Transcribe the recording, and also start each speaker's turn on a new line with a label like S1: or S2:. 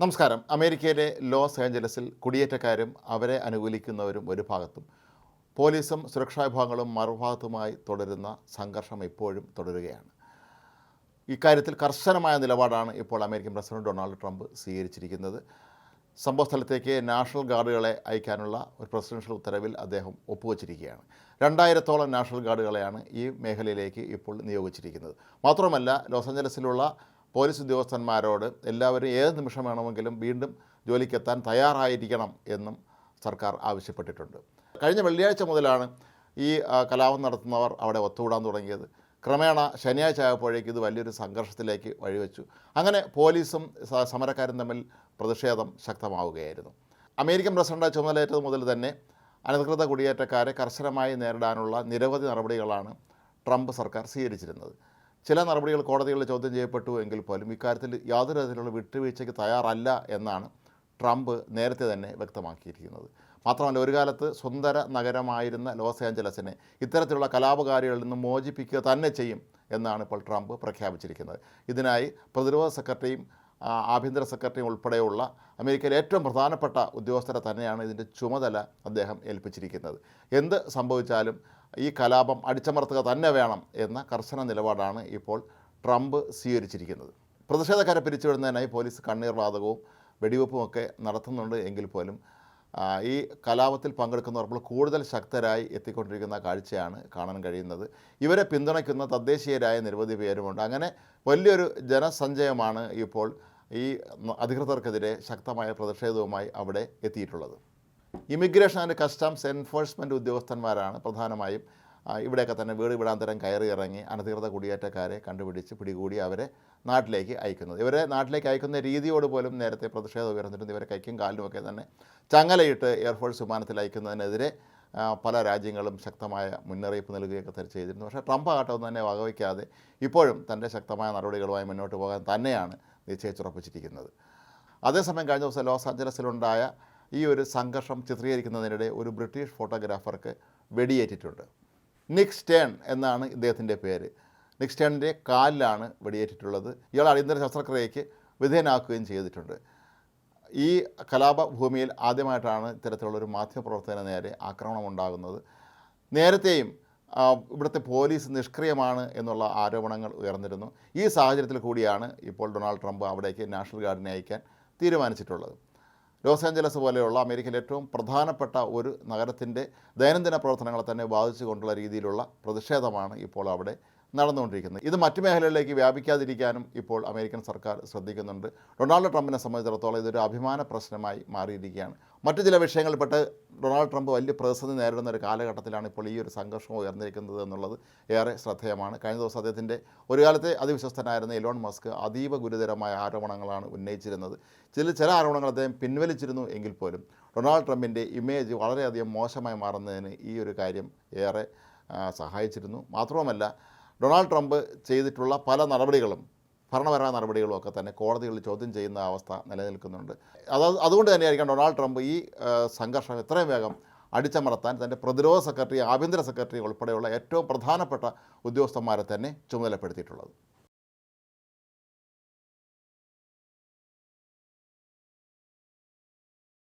S1: നമസ്കാരം. അമേരിക്കയിലെ ലോസ് ഏഞ്ചലസിൽ കുടിയേറ്റക്കാരും അവരെ അനുകൂലിക്കുന്നവരും ഒരു ഭാഗത്തും. പോലീസും സുരക്ഷാ വിഭാഗങ്ങളും മറുഭാഗത്തുമായി തുടരുന്ന സംഘർഷം ഇപ്പോഴും തുടരുകയാണ്. ഇക്കാര്യത്തിൽ കർശനമായ നിലപാടാണ് ഇപ്പോൾ അമേരിക്കൻ പ്രസിഡന്റ് ഡൊണാൾഡ് ട്രംപ് സ്വീകരിച്ചിരിക്കുന്നത്. സംഭവസ്ഥലത്തേക്ക് നാഷണൽ ഗാർഡുകളെ അയക്കാനുള്ള ഒരു പ്രസിഡൻഷ്യൽ ഉത്തരവിൽ അദ്ദേഹം ഒപ്പുവച്ചിരിക്കുകയാണ്. രണ്ടായിരത്തോളം നാഷണൽ ഗാർഡുകളെയാണ് ഈ മേഖലയിലേക്ക് ഇപ്പോൾ നിയോഗിച്ചിരിക്കുന്നത്. മാത്രമല്ല ലോസ് ആഞ്ചലസിലുള്ള പോലീസ് ഉദ്യോഗസ്ഥന്മാരോട് എല്ലാവരും ഏത് നിമിഷം വേണമെങ്കിലും വീണ്ടും ജോലിക്കെത്താൻ തയ്യാറായിരിക്കണം എന്നും സർക്കാർ ആവശ്യപ്പെട്ടിട്ടുണ്ട്. കഴിഞ്ഞ വെള്ളിയാഴ്ച മുതലാണ് ഈ കലാപം നടത്തുന്നവർ അവിടെ ഒത്തുകൂടാൻ തുടങ്ങിയത്. ക്രമേണ ശനിയാഴ്ച ആയപ്പോഴേക്ക് ഇത് വലിയൊരു സംഘർഷത്തിലേക്ക് വഴിവെച്ചു. അങ്ങനെ പോലീസും സമരക്കാരും തമ്മിൽ പ്രതിഷേധം ശക്തമാവുകയായിരുന്നു. അമേരിക്കൻ പ്രസിഡന്റ് ചുമതലയേറ്റത് മുതൽ തന്നെ അനധികൃത കുടിയേറ്റക്കാരെ കർശനമായി നേരിടാനുള്ള നിരവധി നടപടികളാണ് ട്രംപ് സർക്കാർ സ്വീകരിച്ചിരുന്നത്. ചില നടപടികൾ കോടതികളിൽ ചോദ്യം ചെയ്യപ്പെട്ടു എങ്കിൽ പോലും ഇക്കാര്യത്തിൽ യാതൊരു തരത്തിലുള്ള വിട്ടുവീഴ്ചയ്ക്ക് തയ്യാറല്ല എന്നാണ് ട്രംപ് നേരത്തെ തന്നെ വ്യക്തമാക്കിയിരിക്കുന്നത്. മാത്രമല്ല ഒരു കാലത്ത് സുന്ദര നഗരമായിരുന്ന ലോസ് ഏഞ്ചലസിനെ ഇത്തരത്തിലുള്ള കലാപകാരികളിൽ നിന്ന് മോചിപ്പിക്കുക തന്നെ ചെയ്യും എന്നാണ് ഇപ്പോൾ ട്രംപ് പ്രഖ്യാപിച്ചിരിക്കുന്നത്. ഇതിനായി പ്രതിരോധ സെക്രട്ടറിയും ആഭ്യന്തര സെക്രട്ടറി ഉൾപ്പെടെയുള്ള അമേരിക്കയിലെ ഏറ്റവും പ്രധാനപ്പെട്ട ഉദ്യോഗസ്ഥരെ തന്നെയാണ് ഇതിന്റെ ചുമതല അദ്ദേഹം ഏൽപ്പിച്ചിരിക്കുന്നത്. എന്ത് സംഭവിച്ചാലും ഈ കലാപം അടിച്ചമർത്തുക തന്നെ വേണം എന്ന കർശന നിലപാടാണ് ഇപ്പോൾ ട്രംപ് സ്വീകരിച്ചിരിക്കുന്നത്. പ്രതിഷേധക്കാരെ പിരിച്ചുവിടുന്നതിനായി പോലീസ് കണ്ണീർ വാതകവും വെടിവെപ്പുമൊക്കെ നടത്തുന്നുണ്ട് എങ്കിൽ പോലും ഈ കലാപത്തിൽ പങ്കെടുക്കുന്നവർ ഇപ്പോൾ കൂടുതൽ ശക്തരായി എത്തിക്കൊണ്ടിരിക്കുന്ന കാഴ്ചയാണ് കാണാൻ കഴിയുന്നത്. ഇവരെ പിന്തുണയ്ക്കുന്ന തദ്ദേശീയരായ നിരവധി പേരുമുണ്ട്. അങ്ങനെ വലിയൊരു ജനസഞ്ചയമാണ് ഇപ്പോൾ ഈ അധികൃതർക്കെതിരെ ശക്തമായ പ്രതിഷേധവുമായി അവിടെ എത്തിയിട്ടുള്ളത്. ഇമിഗ്രേഷൻ ആൻഡ് കസ്റ്റംസ് എൻഫോഴ്സ്മെന്റ് ഉദ്യോഗസ്ഥന്മാരാണ് പ്രധാനമായും ഇവിടെയൊക്കെ തന്നെ വീട് വിടാന്തരം കയറി ഇറങ്ങി അനധികൃത കുടിയേറ്റക്കാരെ കണ്ടുപിടിച്ച് പിടികൂടി അവരെ നാട്ടിലേക്ക് അയക്കുന്നത്. ഇവരെ നാട്ടിലേക്ക് അയക്കുന്ന രീതിയോട് പോലും നേരത്തെ പ്രതിഷേധം ഉയർന്നിട്ടുണ്ട് ഇവരെ കൈക്കും കാലിലുമൊക്കെ തന്നെ ചങ്ങലയിട്ട് എയർഫോഴ്സ് വിമാനത്തിൽ അയക്കുന്നതിനെതിരെ പല രാജ്യങ്ങളും ശക്തമായ മുന്നറിയിപ്പ് നൽകുകയൊക്കെ തന്നെ ചെയ്തിരുന്നു. പക്ഷേ ട്രംപ് ഒന്നും തന്നെ വകവയ്ക്കാതെ ഇപ്പോഴും തന്റെ ശക്തമായ നടപടികളുമായി മുന്നോട്ട് പോകാൻ തന്നെയാണ് നിശ്ചയിച്ചുറപ്പിച്ചിരിക്കുന്നത് അതേസമയം കഴിഞ്ഞ ദിവസം ലോസ് ആഞ്ചലസിലുണ്ടായ ഈ ഒരു സംഘർഷം ചിത്രീകരിക്കുന്നതിനിടെ ഒരു ബ്രിട്ടീഷ് ഫോട്ടോഗ്രാഫർക്ക് വെടിയേറ്റിട്ടുണ്ട്. നിക് സ്റ്റേൺ എന്നാണ് ഇദ്ദേഹത്തിന്റെ പേര്. നിക് സ്റ്റേണിന്റെ കാലിലാണ് വെടിയേറ്റിട്ടുള്ളത്. ഇയാൾ അടിയന്തര ശസ്ത്രക്രിയയ്ക്ക് വിധേയനാക്കുകയും ചെയ്തിട്ടുണ്ട്. ഈ കലാപഭൂമിയിൽ ആദ്യമായിട്ടാണ് ഇത്തരത്തിലുള്ളൊരു മാധ്യമപ്രവർത്തകന് നേരെ ആക്രമണം ഉണ്ടാകുന്നത് നേരത്തെയും ഇവിടുത്തെ പോലീസ് നിഷ്ക്രിയമാണ് എന്നുള്ള ആരോപണങ്ങൾ ഉയർന്നിരുന്നു. ഈ സാഹചര്യത്തിൽ കൂടിയാണ് ഇപ്പോൾ ഡൊണാൾഡ് ട്രംപ് അവിടേക്ക് നാഷണൽ ഗാർഡിനെ അയക്കാൻ തീരുമാനിച്ചിട്ടുള്ളത്. ലോസ് ഏഞ്ചലസ് പോലെയുള്ള അമേരിക്കയിലെ ഏറ്റവും പ്രധാനപ്പെട്ട ഒരു നഗരത്തിന്റെ ദൈനംദിന പ്രവർത്തനങ്ങളെ തന്നെ ബാധിച്ചുകൊണ്ടുള്ള രീതിയിലുള്ള പ്രതിഷേധമാണ് ഇപ്പോൾ അവിടെ നടന്നുകൊണ്ടിരിക്കുന്നത്. ഇത് മറ്റു മേഖലകളിലേക്ക് വ്യാപിക്കാതിരിക്കാനും ഇപ്പോൾ അമേരിക്കൻ സർക്കാർ ശ്രദ്ധിക്കുന്നുണ്ട്. ഡൊണാൾഡ് ട്രംപിനെ സംബന്ധിച്ചിടത്തോളം ഇതൊരു അഭിമാന പ്രശ്നമായി മാറിയിരിക്കുകയാണ്. മറ്റു ചില വിഷയങ്ങളിൽപ്പെട്ട് ഡൊണാൾഡ് ട്രംപ് വലിയ പ്രതിസന്ധി നേരിടുന്ന ഒരു കാലഘട്ടത്തിലാണ് ഇപ്പോൾ ഈ ഒരു സംഘർഷം ഉയർന്നിരിക്കുന്നത് എന്നുള്ളത് ഏറെ ശ്രദ്ധേയമാണ്. കഴിഞ്ഞ ദിവസം അദ്ദേഹത്തിന്റെ ഒരു കാലത്തെ അതിവിശ്വസ്തനായിരുന്ന എലോൺ മസ്ക് അതീവ ഗുരുതരമായ ആരോപണങ്ങളാണ് ഉന്നയിച്ചിരുന്നത്. ചില ചില ആരോപണങ്ങൾ അദ്ദേഹം പിൻവലിച്ചിരുന്നു എങ്കിൽ പോലും ഡൊണാൾഡ് ട്രംപിന്റെ ഇമേജ് വളരെയധികം മോശമായി മാറുന്നതിന് ഈ ഒരു കാര്യം ഏറെ സഹായിച്ചിരുന്നു. മാത്രവുമല്ല ഡൊണാൾഡ് ട്രംപ് ചെയ്തിട്ടുള്ള പല നടപടികളും ഭരണപരമായ നടപടികളും ഒക്കെ തന്നെ കോടതികളിൽ ചോദ്യം ചെയ്യുന്ന അവസ്ഥ നിലനിൽക്കുന്നുണ്ട്. അത് അതുകൊണ്ട് തന്നെയായിരിക്കാം ഡൊണാൾഡ് ട്രംപ് ഈ സംഘർഷം എത്രയും വേഗം അടിച്ചമർത്താൻ തന്റെ പ്രതിരോധ സെക്രട്ടറി ആഭ്യന്തര സെക്രട്ടറി ഉൾപ്പെടെയുള്ള ഏറ്റവും പ്രധാനപ്പെട്ട ഉദ്യോഗസ്ഥന്മാരെ തന്നെ ചുമതലപ്പെടുത്തിയിട്ടുള്ളത്.